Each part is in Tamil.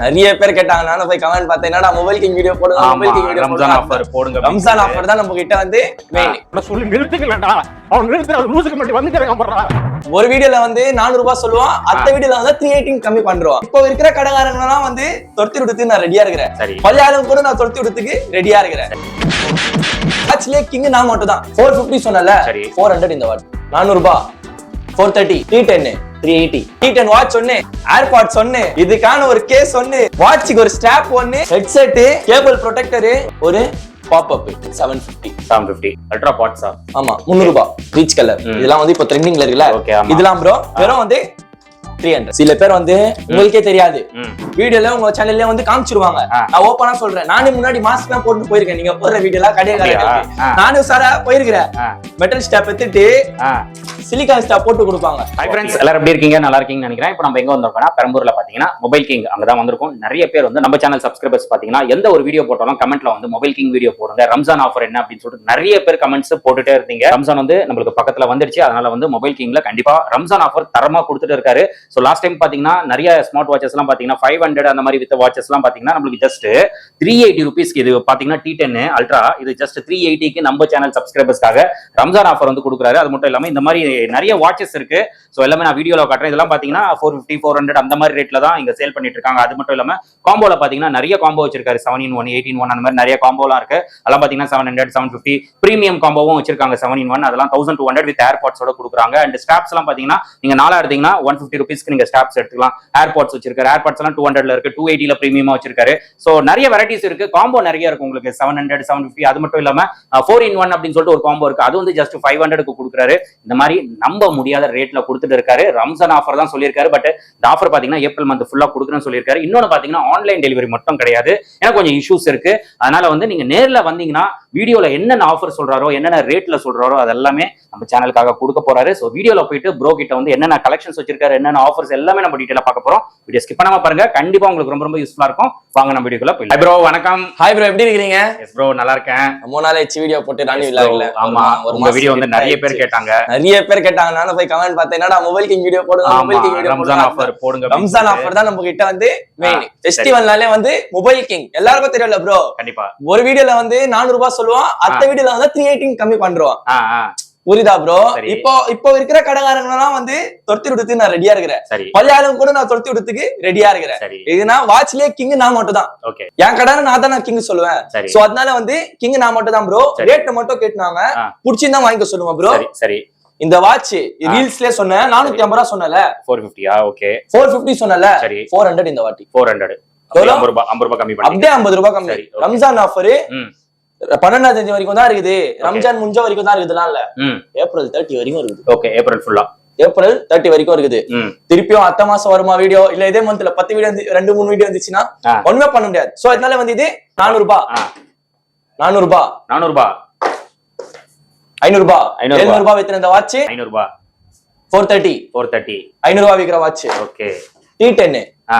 நிறைய பேர் கேட்டாங்க. நானும் போய் கமெண்ட் பார்த்தேன். என்னடா மொபைல் கிங் வீடியோ போடுங்க mobile king video Ramzan offer போடுங்க. ரம்ஜான் ஆஃபர் தான் நம்ம கிட்ட வந்து மெயின் சொல்லி நிறுத்துக்கலடா. அவன் நிறுத்துற அது லூசுக்கு மட்டும் போடுறா ஒரு வீடியோல வந்து நானூறு ரூபாய் சொல்லுவான். அடுத்த வீடியோல வந்து த்ரீ எயிட்டின் கம்மி பண்றோம் இப்போ இருக்கிற கடைக்காரங்கலாம் வந்து தொடுத்து விடுறதுக்கு நான் ரெடியா இருக்கிறேன். சரி. பள்ளியாளம் கூட நான் தொடுத்து விடுறதுக்கு ரெடியா இருக்கிறேன். ஆக்சுவலியே கிங் நான் மட்டும் தான் ஃபோர் ஃபிஃப்டி சொன்னல சரி. ஃபோர் ஹண்ட்ரட் இந்த வாட் நானூறு ரூபாய். Four thirty three eighty three ten watch ஒன்னு ஏர்பாட் ஒன்னு இதுக்கான ஒரு கேஸ் ஒன்னு வாட்சுக்கு ஒரு ஸ்ட்ராப் ஒன்னு ஹெட்செட் கேபிள் ப்ரொடெக்டர் ஒரு pop up seven fifty seven fifty ultra பாட்ஸா ஆமா முந்நூறு ரூபாய் பீச் கலர். இதெல்லாம் வந்து இப்போ ட்ரெண்டிங்ல இருக்குல்ல? ஆமா. இதெல்லாம் ப்ரோ வெறும் வந்து த்ரீ ஹண்ட்ரட் சில பேர் வந்து உங்களுக்கே தெரியாது. வீடியோல உங்க சேனல்ல வந்து காமிச்சிருவாங்க. நான் ஓப்பனா சொல்றேன். நானே முன்னாடி மாஸ்க் எல்லாம் போட்டு போயிருக்கேன். நீங்க போடுற கடையில அப்படியா? ஆ. நானும் சாரா போயிருக்கிறேன். மெட்டல் ஸ்டாப் எடுத்துட்டு ஆ சிலிகான் ஸ்டாப் போட்டு கொடுப்பாங்க. ஹை ஃப்ரெண்ட்ஸ் எல்லாரும் எப்படி இருக்கீங்க? நல்லா இருக்கீங்கன்னு நினைக்கிறேன். இப்போ நம்ம எங்க வந்திருக்கோம்னா பெரம்பூர்ல பாத்தீங்கன்னா மொபைல் கிங் அங்கதான் வந்திருக்கோம். நிறைய பேர் வந்து நம்ம சேனல் சப்ஸ்கிரைபர்ஸ் பாத்தீங்கன்னா எந்த ஒரு வீடியோ போட்டாலும் கமெண்ட்ல வந்து மொபைல் கிங் வீடியோ போடுங்க. ரம்ஜான் ஆஃபர் என்ன அப்படின்னு சொல்லிட்டு நிறைய பேர் கமெண்ட்ஸ் போட்டுட்டே இருந்தீங்க. ரம்ஜான் வந்து நம்மளுக்கு பக்கத்துல வந்துருச்சு. அதனால வந்து மொபைல் கிங்ல கண்டிப்பா ரம்ஜான் ஆஃபர் தரமா கொடுத்துட்டு இருக்காரு. ஸோ லாஸ்ட் டைம் பாத்தீங்கன்னா நிறைய ஸ்மார்ட் வாட்சஸ் எல்லாம் பாத்தீங்கன்னா ஃபைவ் ஹண்ட்ரட் அந்த மாதிரி வித் வாட்சஸ் எல்லாம் பாத்தீங்கன்னா நம்மளுக்கு ஜஸ்ட் த்ரீ எயிட்டி ருபீஸ்க்கு இது பாத்தீங்கன்னா டி டென் அல்ட்ரா இது ஜஸ்ட் த்ரீ எயிட்டிக்கு நம்ம சேனல் சப்ஸ்கிரைபர்ஸ்க்காக ரம்ஜான் ஆஃபர் வந்து கொடுக்குறாரு. அது மட்டும் இல்லாம இந்த மாதிரி நிறைய வாட்சஸ் இருக்கு. ஸோ எல்லாமே நான் வீடியோவில் காட்டுறேன். இதெல்லாம் பாத்தீங்கன்னா ஃபோர் ஃபிஃப்டி ஃபோர் ஹண்ட்ரட் அந்த மாதிரி ரேட்ல தான் இங்க சேல் பண்ணிட்டு இருக்காங்க. அது மட்டும் இல்லாம காம்போவில் பாத்தீங்கன்னா நிறைய காம்போ வச்சிருக்காரு. Seven in one eight in one அந்த மாதிரி நிறைய காம்போலாம் இருக்கு. அதெல்லாம் பாத்தீங்கன்னா seven hundred seven fifty premium காம்போவும் வச்சிருக்காங்க. செவன் இன் ஒன் அதெல்லாம் தௌசண்ட் டூ ஹண்ட்ரட் வித் ஏர்பாட்ஸோட கொடுக்குறாங்க. அண்ட் ஸ்டாப்ஸ் எல்லாம் பாத்தீங்கன்னா நீங்க நாலா எடுத்தீங்கன்னா ஒன் ஃபிஃப்டி ருபீஸ்க்கு நீங்க ஸ்டாப்ஸ் எடுத்துக்கலாம். ஏர்பாட்ஸ் வச்சிருக்காரு. ஏர்பாட்ஸ் எல்லாம் டூ ஹண்ட்ரட்ல இருக்கு. டூ எயிட்டில ப்ரீமியமா வச்சிருக்காரு. ஸோ நிறைய வெரைட்டிஸ் இருக்கு. காம்போ நிறைய இருக்கு உங்களுக்கு. செவன் ஹண்ட்ரட் செவன் ஃபிஃப்டி அது மட்டும் இல்லாம ஃபோர் இன் ஒன் அப்படின்னு சொல்லிட்டு ஒரு காம்போ இருக்கு. அது வந்து ஜஸ்ட் ஃபைவ் ஹண்ட்ரடுக்கு கொடுக்குறாரு. இந்த மாதிரி நம்ப முடியாத ரேட்ல கொடுத்துட்டு இருக்காரு. ரம்ஜான் ஆஃபர் தான் சொல்லியிருக்காரு. பட் இந்த ஆஃபர் பாத்தீங்கன்னா ஏப்ரல் மந்த் ஃபுல்லா கொடுக்குறேன்னு சொல்லியிருக்காரு. இன்னொன்னு பாத்தீங்கன்னா ஆன்லைன் டெலிவரி மட்டும் கிடையாது. ஏன்னா கொஞ்சம் இஷ்யூஸ் இருக்கு. அதனால வந்து நீங்க நேர்ல வந்தீங்கன்னா வீடியோல என்னென்ன ஆஃபர் சொல்றாரோ என்னென்ன ரேட்ல சொல்றாரோ அதெல்லாமே நம்ம சேனலுக்காக கொடுக்க போறாரு. ஸோ வீடியோல போயிட்டு ப்ரோ கிட்ட வந்து என்னென்ன கலெக்ஷன்ஸ் வச்சிருக்காரு என்னென்ன ஆஃபர்ஸ் எல்லாமே நம்ம டீட்டெயிலா பார்க்க போறோம். வீடியோ ஸ்கிப் பண்ணாம பாருங்க. கண்டிப்பா உங்களுக்கு ரொம்ப ரொம்ப யூஸ்ஃபுல்லா இருக்கும். வாங்க நம்ம வீடியோக்குள்ள போய் ப்ரோ வணக்கம். ஹாய் ப்ரோ எப்படி இருக்கிறீங்க? எஸ் ப்ரோ நல்லா இருக்கேன். மூணு நாள் வீடியோ போட்டு ராணி ஆமா. உங்க வீடியோ வந்து நிறைய பேர் கேட்டாங்க. நிறைய பேர் கேட்டாங்க. நானும் போய் கமெண்ட் பார்த்தேன். என்னடா மொபைல் கிங் வீடியோ போடுங்க mobile king video Ramzan offer போடுங்க. ரம்ஜான். ஆஃபர் தான் நம்ம கிட்ட வந்து மெயின். ஃபெஸ்டிவல்னாலே வந்து மொபைல் கிங் எல்லாருக்கும் தெரியல ப்ரோ கண்டிப்பா. ஒரு வீடியோல வந்து நானூறு ரூபாய் சொல்லுவான் அடுத்த வீடியோல வந்து த்ரீ எயிட்டின் கம்மி பண்றோம். புரியுதா ப்ரோ. இப்போ இப்போ இருக்கிற கடைக்காரங்கலாம் வந்து தொடுத்து விடுறதுக்கு நான் ரெடியா இருக்கிறேன். பள்ளியாளம் கூட நான் தொடுத்து விடுறதுக்கு ரெடியா இருக்கிறேன். இதுனா வாட்ச்லயே கிங் நான் மட்டும் தான் ஓகே. என் கடை நான் தான் நான் கிங் சொல்லுவேன். சோ அதனால வந்து கிங் நான் மட்டும் தான் ப்ரோ. ரேட் மட்டும் கேட்டுனாங்க. புடிச்சிருந்தா வாங்கிக்க சொல்லுங்க ப்ரோ சரி. இந்த வாட்ச் ரீல்ஸ்லயே சொன்னேன் நானூத்தி ஐம்பது ரூபா சொன்னல ஃபோர் ஃபிஃப்டியா ஓகே ஃபோர் பிப்டி சொன்னல சரி. ஃபோர் ஹண்ட்ரட் இந்த வாட்டி. Four hundred? ஐம்பது ரூபாய் ஐம்பது ரூபாய் கம்மி பண்ணி. அப்படியே ஐம்பது ரூபாய் கம்மி. ரம்ஜான் ஆஃபர் பன்னெண்டாம் தேதி வரைக்கும் தான் இருக்குது. ரம்ஜான் முடிஞ்ச வரைக்கும் தான் இருக்குதுலாம் இல்ல ஏப்ரல் தேர்ட்டி வரைக்கும் இருக்குது. ஓகே ஏப்ரல் ஃபுல்லா ஏப்ரல் தேர்ட்டி வரைக்கும் இருக்குது. திருப்பியும் அத்த மாசம் வருமா வீடியோ இல்ல இதே மந்த்ல பத்து வீடியோ ரெண்டு மூணு வீடியோ வந்துச்சுன்னா. ஒண்ணுமே பண்ண முடியாது. சோ அதனால வந்து இது நானூறு ரூபாய் நானூறு ரூபாய் நானூறு ரூபாய் ஐநூறு ரூபாய் எழுநூறு ரூபாய் வித்தின இந்த வாட்ச் ஐநூறு ரூபாய் ஃபோர் தேர்ட்டி ஃபோர் தேர்ட்டி ஐநூறு ரூபாய் விற்கிற வாட்ச் ஓகே. டி டென் ஆ.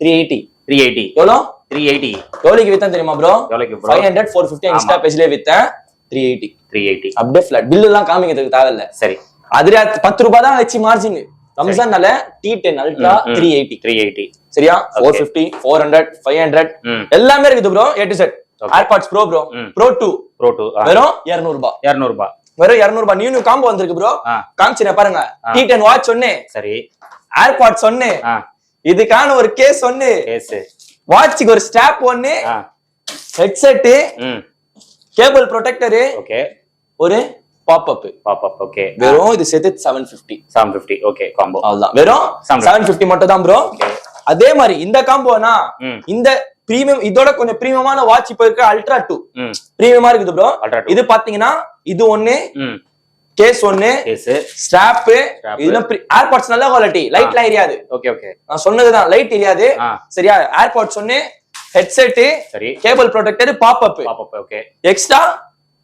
த்ரீ எயிட்டி த்ரீ எயிட்டி எவ்வளோ? த்ரீ எயிட்டி எவ்வளோக்கு வித்தேன் தெரியுமா ப்ரோ எவ்வளோக்கு five hundred four fifty Insta பேஜ்லயே வித்தேன். த்ரீ எயிட்டி த்ரீ எயிட்டி அப்படியே ஃபிளாட் பில்லு எல்லாம் காமிக்கிறதுக்கு தேவையில்ல சரி. அதுல பத்து ரூபாய் தான் வச்சு margin ரம்ஜான்னால T ten ultra. Three eighty three eighty சரியா? Four. Fifty four hundred five hundred எல்லாமே இருக்குது bro A to Z. Airpods pro bro. Bro two bro two வெறும் இருநூறு ரூபாய் இரநூறு ரூபாய் வெறும் இருநூறு ரூபாய் நியூ நியூ காம்போ வந்திருக்கு ப்ரோ காமிச்சினேன் பாருங்க. டி டென் வாட்ச் ஒன்னு சரி. ஏர்பாட்ஸ் ஒன்னு இதுக்கான ஒரு கேஸ் ஒன்னு வாட்சுக்கு ஒரு ஸ்டாப் ஒன்னு ஹெட்செட் கேபிள் ப்ரொடெக்டரு ஓகே ஒரு pop up pop up okay வெறும் இது சேர்த்து seven fifty seven fifty okay combo அவ்வளவுதான். வெறும் 750. செவன் பிப்டி மட்டும் தான் ப்ரோ அதே மாதிரி இந்த காம்போனா இந்த பிரீமியம் இதோட கொஞ்சம் பிரீமியமான வாட்ச் இப்ப இருக்க அல்ட்ரா டூ பிரீமியமா இருக்குது ப்ரோ இது பாத்தீங்கன்னா இது ஒண்ணு கேஸ் ஒண்ணு ஸ்ட்ராப். இதெல்லாம் ஏர்பாட்ஸ் நல்ல குவாலிட்டி லைட்லாம் எரியாது. ஓகே ஓகே நான் சொன்னதுதான். லைட் எரியாது. சரியா? ஏர்பாட்ஸ் ஒண்ணு ஹெட்செட் சரி. Cable protector pop up okay extra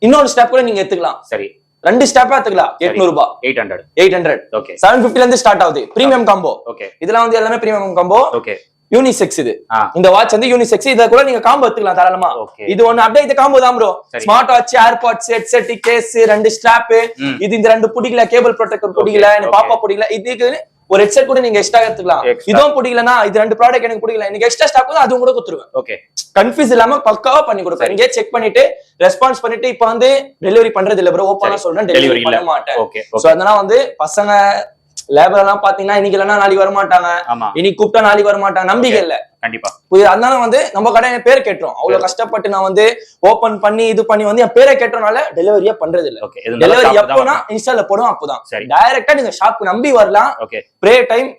இன்னொரு ஸ்டாப் கூட நீங்க எடுத்துக்கலாம். சரி. ரெண்டு ஸ்டாப்பா எடுத்துக்கலாம். எட்நூறு ரூபாய் eight hundred eight hundred okay seven பிப்டில இருந்து ஸ்டார்ட் ஆகுது. பிரீமியம் காம்போ ஓகே இதெல்லாம் வந்து எல்லாமே பிரீமியம் காம்போ ஓகே யூனிசெக்ஸ் இது. இந்த வாட்ச் வந்து யூனிசெக்ஸ் இத கூட நீங்க காம்போ எடுத்துக்கலாம் தாராளமா. இது ஒண்ணு அப்படியே இது காம்போ தான் bro. Smart watch airpods headset case ரெண்டு ஸ்ட்ராப். இது இந்த ரெண்டு பிடிக்கல கேபிள் ப்ரொடெக்டர் பிடிக்கல. பாப்பா பிடிக்கல. இதுக்கு ஒரு ஹெட்செட் கூட நீங்க எக்ஸ்ட்ரா எடுத்துக்கலாம். இதுவும் பிடிக்கலனா இது ரெண்டு ப்ராடக்ட் எனக்கு பிடிக்கல எனக்கு எக்ஸ்ட்ரா ஸ்டாக் வந்து அதுவும் கூட கொடுத்துருவேன். ஓகே கன்ஃபியூஸ் இல்லாம பக்காவா பண்ணி கொடுப்பேன். இங்கே செக் பண்ணிட்டு ரெஸ்பான்ஸ் பண்ணிட்டு இப்ப வந்து டெலிவரி பண்றது இல்ல ப்ரோ ஓப்பனா. சொல்றேன் டெலிவரி. பண்ண மாட்டேன். ஓகே சோ அதனால வந்து பசங்க லேபர் எல்லாம் பாத்தீங்கன்னா இன்னைக்கு இல்லைன்னா நாளைக்கு வர மாட்டாங்க ஆமா. இன்னைக்கு கூப்பிட்டா நாளைக்கு வர மாட்டாங்க நம்பிக்கை இல்ல. கண்டிப்பா. அதனால வந்து நம்ம கடை என் பேர் கேட்டுரும் அவ்வளவு கஷ்டப்பட்டு நான் வந்து ஓபன் பண்ணி இது பண்ணி வந்து என் பேரை கேட்டனால டெலிவரியே பண்றது இல்ல. டெலிவரி எப்போனா இன்ஸ்டால போடும் அப்போதான். டைரக்டா நீங்க ஷாப் நம்பி வரலாம். Okay. Pray time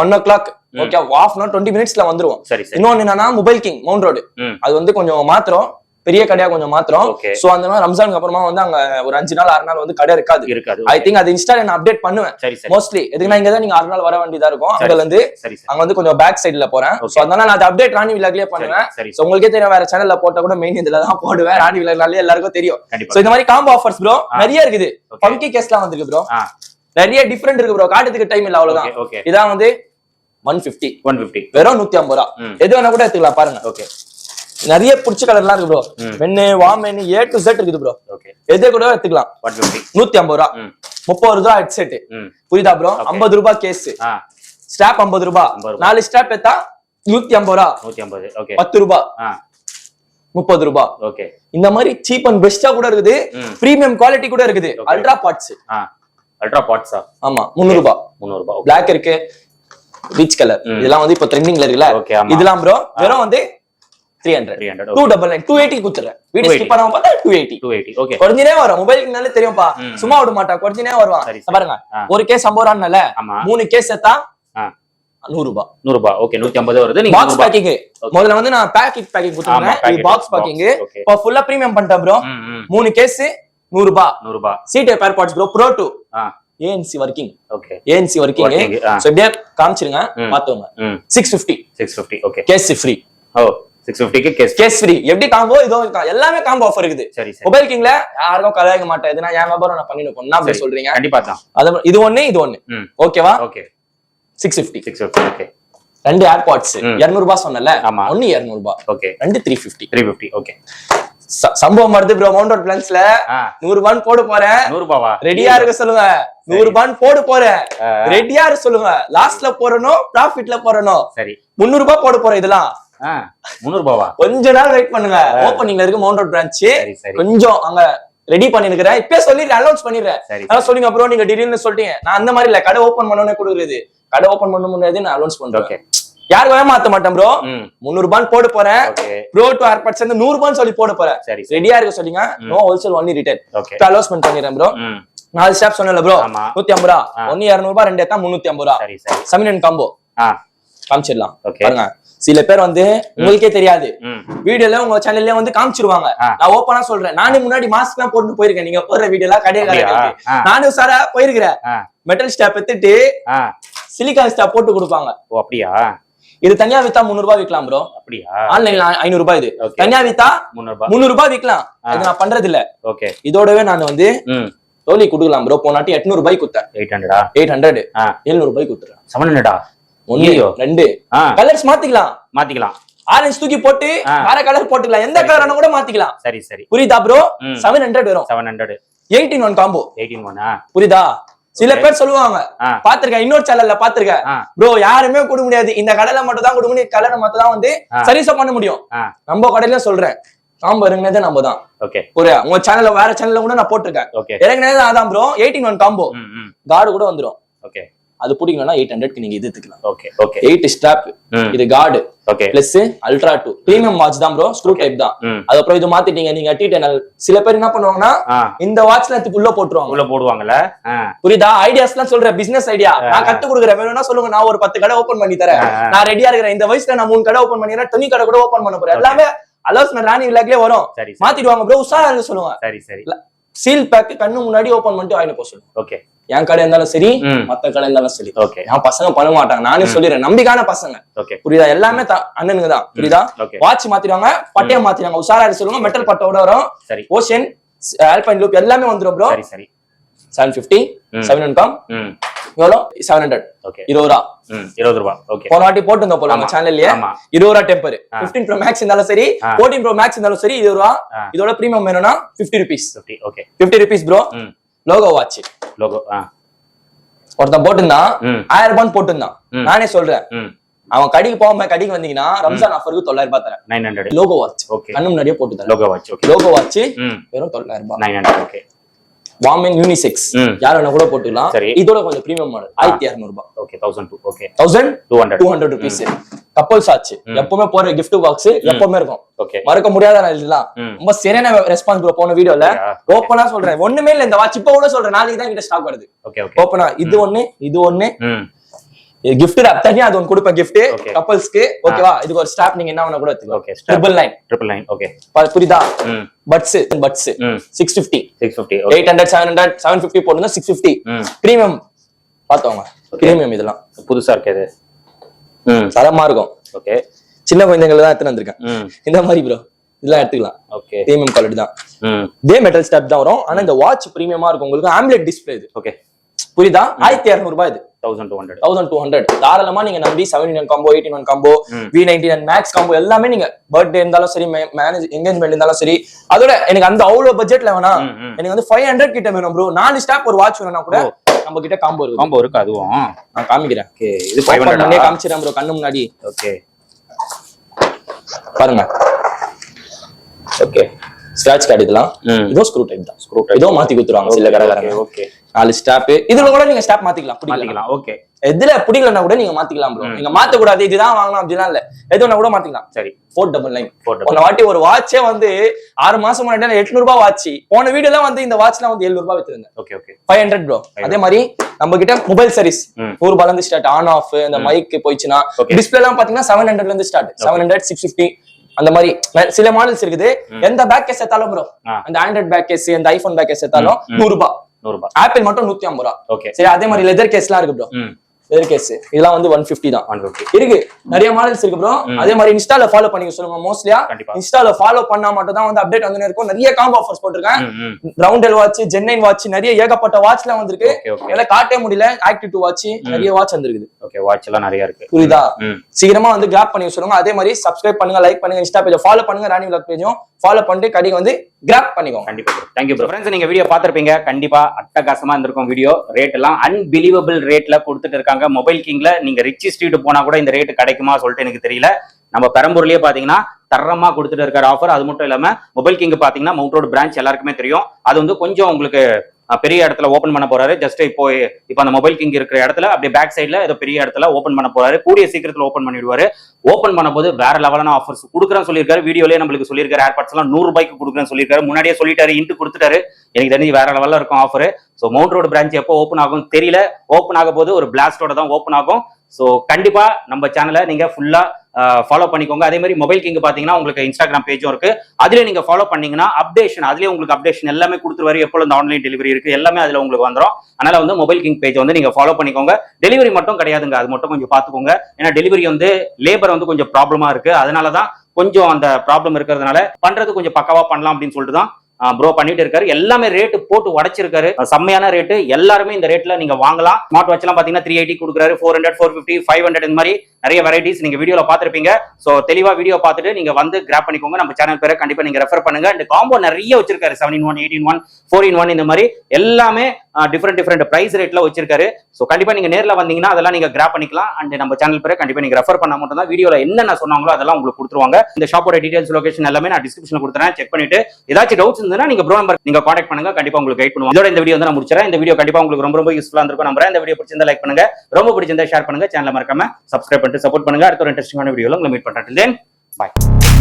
one o'clock okay half an twenty மினிட்ஸ்ல வந்துருவோம். சரி இன்னொன்னு என்னன்னா மொபைல் கிங் மவுண்ட் ரோடு. அது வந்து கொஞ்சம் மாத்திரம் பெரிய கடையா கொஞ்சம் மாத்திரம் சோ அந்த மாதிரி ரம்ஜானுக்கு அப்புறமா வந்து அங்க ஒரு அஞ்சு நாள் ஆறு நாள் வந்து கடை இருக்காது. இருக்காது. ஐ திங்க் அது இன்ஸ்டால நான் அப்டேட் பண்ணுவேன். மோஸ்ட்லி எதுக்குன்னா இங்க தான் நீங்க ஆறு நாள் வர வேண்டியதா இருக்கும். சரி. அங்க இருந்து அங்க வந்து கொஞ்சம் பேக் சைடுல போறேன். சோ அதனால நான் அதை அப்டேட் ராணி விலாக்லயே பண்ணுவேன். சோ உங்களுக்கே தெரியும் வேற சேனல்ல போட்டா கூட மெயின் இதுல தான் போடுவேன். ராணி விலாக்னாலே எல்லாருக்கும் தெரியும். சோ இந்த மாதிரி காம்போ ஆஃபர்ஸ் ப்ரோ. நிறைய இருக்குது. பங்கி கேஸ்லாம் வந்திருக்கு ப்ரோ நிறைய டிஃபரெண்ட் இருக்கு ப்ரோ காட்டுறதுக்கு டைம் இல்ல அவ்வளவுதான். இதான் வந்து ஒன் பிப்டி ஒன் ஃபிஃப்டி வெறும் நூத்தி ஐம்பது ரூபா. எது வேணா கூட எடுத்துக்கலாம் பாருங்க. ஓகே நிறைய பிடிச்ச கலர்லாம் இருக்கு ப்ரோ. மென்னு வாமென்னு ஏ டு செட் இருக்குது ப்ரோ ஓகே. எது கூட எடுத்துக்கலாம். நூத்தி ஐம்பது ரூபா. முப்பது ரூபா ஹெட் செட் புரியுதா ப்ரோ. ஐம்பது ரூபாய் கேஸ் ஸ்டாப் ஐம்பது ரூபாய் 50 ரூபாய். நாலு ஸ்டாப் எடுத்தா நூத்தி ஐம்பது ரூபா. நூத்தி ஐம்பது. ஓகே. பத்து ரூபாய் ஆ. முப்பது ரூபாய் ஓகே. இந்த மாதிரி சீப் அண்ட் பெஸ்டா கூட இருக்குது. பிரீமியம் குவாலிட்டி கூட இருக்குது. அல்ட்ரா பார்ட்ஸ் ஆ. அல்ட்ரா பாட்ஸா ஆமா. முந்நூறு ரூபாய் முந்நூறு ரூபாய் பிளாக் இருக்கு. Peach colour. இதெல்லாம் வந்து இப்போ ட்ரெண்டிங்ல இருக்குல்ல. இதெல்லாம் ப்ரோ வெறும் வந்து three hundred three hundred two double nine two eighty கொடுத்துறேன் வீடியோ 280. ஸ்கிப் பண்ணாம பார்த்தா two eighty two eighty okay வரும். மொபைலுக்குனாலே தெரியும்பா. சும்மா விட வருவான். சரி, இங்க பாருங்க. ஒரு கேஸ் ஐம்பது ரூபான்னால மூணு கேஸ் ஆ. நூறு ரூபாய் நூறு ரூபாய் ஓகே நூத்தி ஐம்பது வருது நீங்க பாக்ஸ். பேக்கிங் முதல்ல வந்து நான் பேக்கெட் பேக்கிங் கொடுத்துருந்தேன் பாக்ஸ். பேக்கிங் இப்போ ஃபுல்லா பிரீமியம் பண்ணிட்டேன் ப்ரோ மூணு கேஸ் நூறு ரூபாய் நூறு ரூபாய் seat airpods pro bro two ANC working okay ANC working. So இப்படியே காமிச்சிருங்க. பாத்துங்க ம். Six fifty six fifty okay case free ஓ. சிக்ஸ் ஃபிஃப்டிக்கு கேஸ் கேஸ் ஃப்ரீ எப்படி காம்போ இதோ எல்லாமே காம்போ ஆஃபர் இருக்குது. சரி மொபைல் கிங்ல யாருக்கும் கலாய்க்க மாட்டேன். இதுனா என் வியாபாரம் நான் பண்ணிட்டு போனா அப்படி. சொல்றீங்க. கண்டிப்பா தான் அது இது ஒண்ணு இது ஒண்ணு. ஓகேவா? Okay. Six fifty six fifty okay. ரெண்டு ஏர்பாட்ஸ். இருநூறு ரூபாய் சொன்னல ஆமா. ஒன்னு இருநூறு ரூபாய் ஓகே. ரெண்டு three fifty three fifty okay. சம்பவம் வருது ப்ரோ மவுண்ட் ரோட் பிளான்ஸ்ல நூறு ரூபான்னு போட போறேன். நூறு ரூபாவா ரெடியா இருக்க சொல்லுங்க. நூறு ரூபான்னு போட போறேன். ரெடியா இருக்க சொல்லுங்க. லாஸ்ட்ல போறணும் ப்ராஃபிட்ல போறணும் சரி. முந்நூறு ரூபாய் போட போறேன் இதெல்லாம். ஆ முந்நூறு ரூபாவா? கொஞ்ச நாள் வெயிட் பண்ணுங்க. ஓப்பனிங்ல இருக்கு மவுண்ட் ரோட் பிரான்ச் கொஞ்சம் அங்க ரெடி பண்ணிருக்கிறேன் இப்பயே சொல்லிடுறேன் அனௌன்ஸ் பண்ணிடுறேன். அதான் சொல்லுங்க அப்புறம் நீங்க திடீர்னு சொல்லிட்டீங்க. நான் அந்த மாதிரி இல்ல கடை ஓபன் பண்ணோன்னே கொடுக்குறது. கடை ஓபன் பண்ண முடியாது நான் அனௌன்ஸ் பண்றேன். ஓகே யாருக்கும் ஏமாத்த மாட்டேன் ப்ரோ முந்நூறு ரூபான்னு போட போறேன். ப்ரோ டு ஏர்பாட்ஸ் வந்து நூறு ரூபான்னு சொல்லி போட போறேன். சரி ரெடியா இருக்க சொல்லிங்க. No wholesale only retail okay அலோஸ்மெண்ட் பண்ணிடுறேன் ப்ரோ நாலு ஸ்டாப் சொன்னல ப்ரோ நூத்தி ஐம்பது ரூபா. ஒன்னு இருநூறு ரூபாய் ரெண்டு முன்னூத்தி ஐம்பது ரூபா. சரி சரி. சமினன் காம்போ காமிச்சிடலாம். ஓகே பாருங்க. சில பேர் வந்து உங்களுக்கே தெரியாது. வீடியோல உங்க சேனல்ல வந்து காமிச்சிருவாங்க. நான் ஓப்பனா சொல்றேன். நானே முன்னாடி மாஸ்க் எல்லாம் போட்டு போயிருக்கேன். நீங்க போடுற வீடியோ எல்லாம் கடையில அப்படியா? ஆ. நானும் சாரா போயிருக்கிறேன். மெட்டல் ஸ்டாப் எடுத்துட்டு ஆ. சிலிக்கான் ஸ்டாப் போட்டு கொடுப்பாங்க. ஓ அப்படியா? இது தனியா வித்தா முந்நூறு ரூபாய் விற்கலாம் ப்ரோ அப்படியா? ஆன்லைன்ல ஐநூறு ரூபாய் இது. தனியா வித்தா முந்நூறு ரூபாய். விற்கலாம். இது நான் பண்றது இல்ல ஓகே இதோடவே நான் வந்து தோலி கொடுக்கலாம் ப்ரோ போனாட்டி எட்நூறு ரூபாய் கொடுத்தேன் எயிட் ஹண்ட்ரடா எயிட் ஹண்ட்ரட் எழுநூறு ரூபாய் கொடுத்துறேன் செவன் ஹண்ட்ரடா ரெண்டு. கலர்ஸ் மாத்திக்கலாம். மாத்திக்கலாம். ஆரஞ்சு தூக்கி போட்டு. வேற கலர் போட்டுக்கலாம். எந்த கலர் கூட மாத்திக்கலாம். சரி சரி. புரியுதா ப்ரோ செவன் ஹண்ட்ரட் வரும். Seven hundred eighteen one combo eighteen புரியுதா? சில. பேர் சொல்லுவாங்க. பாத்திருக்கேன் இன்னொரு சேனல்ல பாத்திருக்கேன் ப்ரோ யாருமே கொடுக்க முடியாது. இந்த கடையில மட்டும் தான் கொடுக்க முடியும். கலரை மட்டும் தான் வந்து. சர்வீஸா பண்ண முடியும். நம்ம கடையில சொல்றேன். காம்போ இறங்கினதே நம்ம தான் ஓகே ஒரு உங்க சேனல்ல வேற சேனல்ல கூட நான் போட்டிருக்கேன். இறங்கினது அதான் bro eighteen one combo card கூட வந்துரும். ஓகே அது பிடிக்கணும்னா எயிட் ஹண்ட்ரட்க்கு நீங்க இது எடுத்துக்கலாம். ஓகே ஓகே எயிட் ஸ்டாப் இது card okay plus ultra two premium watch தான் ப்ரோ ஸ்க்ரூ டைப் தான். அதுக்கப்புறம் இது மாத்திட்டீங்க நீங்க டி டெனல் சில பேர் என்ன பண்ணுவாங்கன்னா இந்த வாட்ச்ல எடுத்து உள்ள போட்டுருவாங்க. உள்ள போடுவாங்கல்ல? புரியுதா? ஐடியாஸ் எல்லாம் சொல்றேன் பிசினஸ் ஐடியா நான் கத்து கொடுக்குறேன். வேணும்னா சொல்லுங்க நான் ஒரு பத்து கடை ஓபன் பண்ணி தரேன். நான் ரெடியா இருக்கிறேன். இந்த வயசுல நான் மூணு கடை ஓபன் பண்ணிடுறேன். துணி கடை கூட ஓபன் பண்ண போறேன். எல்லாமே அலோஸ்மெண்ட் ராணி விளாக்லயே வரும். மாத்திடுவாங்க ப்ரோ உஷாரா சொல்லுங்க. சரி சரி. சீல் பேக் கண்ணு முன்னாடி ஓபன் பண்ணிட்டு வாங்கிட்டு போக ஓகே என் கடை இருந்தாலும் சரி மத்த கடை இருந்தாலும் சரி. ஓகே என் பசங்க பண்ண மாட்டாங்க. நானே சொல்லிடுறேன். நம்பிக்கையான பசங்க. புரியுதா? எல்லாமே அண்ணனுங்க தான். புரியுதா? வாட்ச் மாத்திடுவாங்க பட்டையம் மாத்திடுவாங்க. உஷாரா சொல்லுங்க. மெட்டல் பட்டோட வரும். சரி. ஓஷன் ஆல்பைன் லூப் எல்லாமே வந்துரும் ப்ரோ சரி சரி. Seven fifty. செவன் ம். எவ்வளோ? செவன் ஹண்ட்ரட் ஓகே இருபது ரூபா. இருபது ரூபா. ஓகே போன வாட்டி போட்டிருந்தோம் போல நம்ம. சேனல்லயே இருபது ரூபா டெம்பர். பிப்டீன் ப்ரோ மேக்ஸ் இருந்தாலும் சரி. ஃபோர்டீன் ப்ரோ மேக்ஸ் இருந்தாலும் சரி இருபது ரூபா. இதோட பிரீமியம் வேணும்னா fifty rupees okay fifty rupees bro logo watch logo ஒருத்தன் போட்டிருந்தான். ஆயிரம் ரூபான்னு போட்டிருந்தான். நானே சொல்றேன். அவன் கடைக்கு போகாம கடைக்கு வந்தீங்கன்னா ரம்ஜான் ஆஃபருக்கு தொள்ளாயிரம் ரூபாய் தரேன். Nine hundred logo watch okay கண்ணு முன்னாடியே போட்டு தரேன். Logo watch okay logo watch வெறும் தொள்ளாயிரம் ரூபாய். Nine hundred okay women unisex. யார் வேணா கூட போட்டுக்கலாம். இதோட கொஞ்சம் பிரீமியம் மாடல் ஆயிரத்தி இரநூறு ரூபாய் okay thousand two okay thousand two hundred two hundred rupees couples ஆச்சு. எப்பவுமே போற gift பாக்ஸ் எப்பவுமே இருக்கும். ஓகே மறக்க முடியாத இதெல்லாம். ரொம்ப சரியான ரெஸ்பான்ஸ் ப்ரோ போன வீடியோல. ஓப்பனா சொல்றேன். ஒண்ணுமே இல்ல இந்த வாட்ச் இப்ப கூட சொல்றேன். நாளைக்கு தான் கிட்ட ஸ்டாக் வருது ஓகே ஓகே ஓப்பனா இது ஒண்ணு இது ஒண்ணு. Gift wrap தனியா அது ஒன்னு கொடுப்பேன் Okay. கப்பல்ஸ்க்கு ஓகேவா இதுக்கு ஒரு ஸ்டாப் நீங்க என்ன வேணா கூட எடுத்துக்கலாம் okay triple nine triple nine okay புரியுதா? Buds buds six fifty six fifty eight hundred seven hundred seven fifty போட்டுருந்தா six ம். பிரீமியம் பார்த்தவங்க பிரீமியம் இதெல்லாம். புதுசா இருக்கு இது தரமா இருக்கும். ஓகே சின்ன குழந்தைங்களை தான் எடுத்துன்னு வந்திருக்கேன். இந்த மாதிரி ப்ரோ இதெல்லாம் எடுத்துக்கலாம். ஓகே பிரீமியம் குவாலிட்டி தான். இதே மெட்டல் ஸ்டாப் தான் வரும். ஆனா இந்த வாட்ச் பிரீமியமா இருக்கும். உங்களுக்கு ஆம்லெட் டிஸ்பிளே இது. ஓகே புரியுதா? ஆயிரத்தி இரநூறு ரூபாய் இது. Thousand two hundred thousand two hundred தாராளமா நீங்க நம்பி seven one combo eighteen one combo. V ninety nine max combo எல்லாமே நீங்க பர்த்டே இருந்தாலும் சரி மேனேஜ் என்கேஜ்மெண்ட் இருந்தாலும் சரி அதோட எனக்கு அந்த அவ்வளவு பட்ஜெட்ல ம். எனக்கு வந்து ஃபைவ் ஹண்ட்ரட் கிட்ட வேணும் ப்ரோ நாலு ஸ்டாப் ஒரு வாட்ச் வேணும்னா கூட. நம்ம கிட்ட காம்போ இருக்கு. காம்போ இருக்கு அதுவும். நான் காமிக்கிறேன். ஓகே இது ஃபைவ் ஹண்ட்ரட் காமிச்சிடறேன் ப்ரோ கண்ணு முன்னாடி. ஓகே. பாருங்க. ஓகே. ஸ்கிராட்ச் கார்டு இதெல்லாம் ம். இதோ ஸ்க்ரூ டைப் தான். ஸ்க்ரூ டைப் இதோ மாத்தி கொடுத்துருவாங்க சில கடைக்காரங்க. ஓகே நாலு ஸ்டாப் இதுல கூட நீங்க ஸ்டாப் மாத்திக்கலாம். மாத்திக்கலாம் ஓகே எதுல பிடிக்கலன்னா கூட நீங்க மாத்திக்கலாம் ப்ரோ. நீங்க மாத்த கூடாது இதுதான் வாங்கணும் அப்படிலாம் இல்ல. எது வேணா கூட மாத்திக்கலாம். சரி. ஃபோர் டபுள் நைன் போன வாட்டி ஒரு வாட்சே வந்து ஆறு மாசம் முன்னாடி எட்நூறு ரூபாய் வாட்ச் போன வீடியோலாம் வந்து இந்த வாட்ச்லாம் வந்து எழுநூறு ரூபாய் வித்துருந்தேன் okay okay five hundred bro அதே மாதிரி நம்ம கிட்ட மொபைல் சர்வீஸ். நூறு ரூபாய்ல இருந்து ஸ்டார்ட் ஆன் ஆஃப் இந்த மைக் போயிடுச்சுன்னா. டிஸ்பிளே எல்லாம் பாத்தீங்கன்னா செவன் ஹண்ட்ரட்ல இருந்து start seven hundred six fifty அந்த மாதிரி சில மாடல்ஸ் இருக்குது. எந்த பேக் கேஸ் எடுத்தாலும் ப்ரோ. அந்த ஆண்ட்ராய்ட் பேக் கேஸ் இந்த ஐபோன் பேக் கேஸ் எடுத்தாலும். நூறு ரூபாய் ஆப்பிள் மட்டும் நூத்தி ஐம்பது ரூபா. ஓகே. சரி அதே மாதிரி லெதர் கேஸ்லாம் இருக்கு ப்ரோ கேஸ் இதெல்லாம் வந்து ஒன் பிப்டி தான். ஃபிஃப்டி இருக்கு. நிறைய மாடல்ஸ் இருக்கு ப்ரோ. அதே மாதிரி இன்ஸ்டால ஃபாலோ பண்ணிக்க சொல்லுங்க மோஸ்ட்லியா. இன்ஸ்டால ஃபாலோ பண்ணா மட்டும் தான் வந்து அப்டேட் வந்து இருக்கும் நிறைய காம்போ ஆஃபர்ஸ் போட்டிருக்கேன். ரவுண்டல் வாட்ச் ஜென்னைன் வாட்ச் நிறைய ஏகப்பட்ட வாட்ச்லாம் வந்திருக்கு. எல்லாம் காட்டவே முடியல. ஆக்டிவ் டூ வாட்ச் நிறைய வாட்ச் வந்திருக்குது. ஓகே வாட்ச் எல்லாம் நிறைய இருக்கு. புரியுதா? சீக்கிரமா வந்து கிராப் பண்ணி சொல்லுங்க அதே மாதிரி சப்ஸ்கிரைப் பண்ணுங்க லைக் பண்ணுங்க இன்ஸ்டா பேஜ் ஃபாலோ பண்ணுங்க ராணி விளாக் பேஜும் ஃபாலோ பண்ணிட்டு கடைக்கு வந்து கிராப் பண்ணிக்கோங்க. கண்டிப்பா bro thank you bro friends நீங்க வீடியோ பார்த்திருப்பீங்க. கண்டிப்பா அட்டகாசமா இருந்திருக்கும் வீடியோ ரேட் எல்லாம் அன்பிலீவபிள் ரேட்ல கொடுத்துட்டு இருக்காங்க. மொபைல் கிங்ல நீங்க ரிச் ஸ்ட்ரீட் போனா கூட இந்த ரேட் கிடைக்குமா சொல்லிட்டு எனக்கு தெரியல. நம்ம பெரம்பூர்லயே பாத்தீங்கன்னா தரமா கொடுத்துட்டு இருக்காரு ஆஃபர் அது மட்டும் இல்லாம மொபைல் கிங் பாத்தீங்கன்னா மவுண்ட் ரோடு பிரான்ச் எல்லாருக்குமே தெரியும். அது வந்து கொஞ்சம் உங்களுக்கு பெரிய இடத்துல ஓபன் பண்ண போறாரு. ஜஸ்ட் இப்போ இப்போ அந்த மொபைல் கிங் இருக்கிற இடத்துல அப்படியே பேக் சைடில் ஏதோ பெரிய இடத்துல ஓபன் பண்ண போறாரு. கூடிய சீக்கிரத்துல ஓபன் பண்ணிடுவாரு. ஓபன் பண்ணும்போது வேற லெவலான ஆஃபர்ஸ் கொடுக்குறேன்னு சொல்லியிருக்காரு. வீடியோலயே நம்மளுக்கு சொல்லியிருக்காரு. ஏர்பாட்ஸ் எல்லாம் நூறு ரூபாய்க்கு கொடுக்குறேன்னு சொல்லியிருக்காரு. முன்னாடியே சொல்லிட்டாரு இன்ட்டு கொடுத்துட்டாரு. எனக்கு தெரிஞ்சு வேற லெவலில் இருக்கும் offer so Mount Road branch எப்போ ஓப்பன் ஆகும் தெரியல. ஓப்பன் ஆக போது ஒரு பிளாஸ்டோட தான் ஓப்பன் ஆகும். ஸோ கண்டிப்பா நம்ம சேனலை நீங்க ஃபுல்லா ஃபாலோ பண்ணிக்கோங்க. அதே மாதிரி மொபைல் கிங் பாத்தீங்கன்னா உங்களுக்கு இன்ஸ்டாகிராம் பேஜும் இருக்கு. அதுல நீங்க ஃபாலோ பண்ணீங்கன்னா அப்டேஷன் அதுலயே உங்களுக்கு அப்டேஷன் எல்லாமே கொடுத்துருவாரு எப்போ இந்த ஆன்லைன் டெலிவரி இருக்கு எல்லாமே அதுல உங்களுக்கு வந்துடும் அதனால வந்து மொபைல் கிங் பேஜ் வந்து நீங்க ஃபாலோ பண்ணிக்கோங்க. டெலிவரி மட்டும் கிடையாதுங்க அது மட்டும் கொஞ்சம் பார்த்துக்கோங்க ஏன்னா டெலிவரி வந்து லேபர் வந்து கொஞ்சம் ப்ராப்ளமா இருக்கு. அதனால தான் கொஞ்சம் அந்த ப்ராப்ளம் இருக்கிறதுனால பண்றது கொஞ்சம் பக்கவா பண்ணலாம் அப்படின்னு சொல்லிட்டு தான் ப்ரோ பண்ணிட்டு இருக்காரு. எல்லாமே ரேட்டு போட்டு உடைச்சிருக்காரு. செம்மையான ரேட்டு எல்லாருமே இந்த ரேட்ல நீங்க வாங்கலாம். ஸ்மார்ட் வாட்ச் எல்லாம் பாத்தீங்கன்னா த்ரீ எயிட்டி கொடுக்குறாரு. Four hundred four fifty five hundred இந்த மாதிரி நிறைய வெரைட்டிஸ் நீங்க வீடியோல பாத்திருப்பீங்க சோ தெளிவா வீடியோ பார்த்துட்டு நீங்க வந்து கிராப் பண்ணிக்கோங்க. நம்ம சேனல் பேரை கண்டிப்பா நீங்க ரெஃபர் பண்ணுங்க. அண்ட் காம்போ நிறைய வச்சிருக்காரு. Seven in one eighteen one four in one இந்த மாதிரி எல்லாமே டிஃப்ரெண்ட் டிஃப்ரெண்ட் பிரைஸ் ரேட்ல வச்சிருக்காரு. சோ கண்டிப்பா நீங்க நேர்ல வந்தீங்கன்னா அதெல்லாம் நீங்க கிராப் பண்ணிக்கலாம். அண்ட் நம்ம சேனல் பேரை கண்டிப்பா நீங்க ரெஃபர் பண்ண மட்டும் தான் வீடியோல என்னென்ன சொன்னாங்களோ அதெல்லாம் உங்களுக்கு கொடுத்துருவாங்க. இந்த ஷாப்போட டீடைல்ஸ் லொகேஷன் எல்லாமே நான் டிஸ்கிரிப்ஷன் கொடுத்துறேன். செக் பண்ணிட்டு ஏதாச்சும் டவுட்ஸ் இருந்ததுன்னா நீங்க ப்ரோ நம்பர் நீங்க காண்டாக்ட் பண்ணுங்க. கண்டிப்பா உங்களுக்கு கைட் பண்ணுவோம் இதோட இந்த வீடியோ வந்து நான் முடிச்சிடறேன். இந்த வீடியோ கண்டிப்பா உங்களுக்கு ரொம்ப ரொம்ப யூஸ்ஃபுல்லா இருந்திருக்கும். நம்புறேன். இந்த வீடியோ பிடிச்சிருந்தா லைக் பண்ணுங்க. ரொம்ப பிடிச்சிருந்தா ஷேர் பண்ணுங்க. சேனல் மறக்காம சப்ஸ்கிரைப் பண்ணிட்டு சப்போர்ட் பண்ணுங்க. அடுத்த ஒரு இன்ட்ரெஸ்டிங்கான வீடியோல உங்களை மீட் பண்றேன். பாய்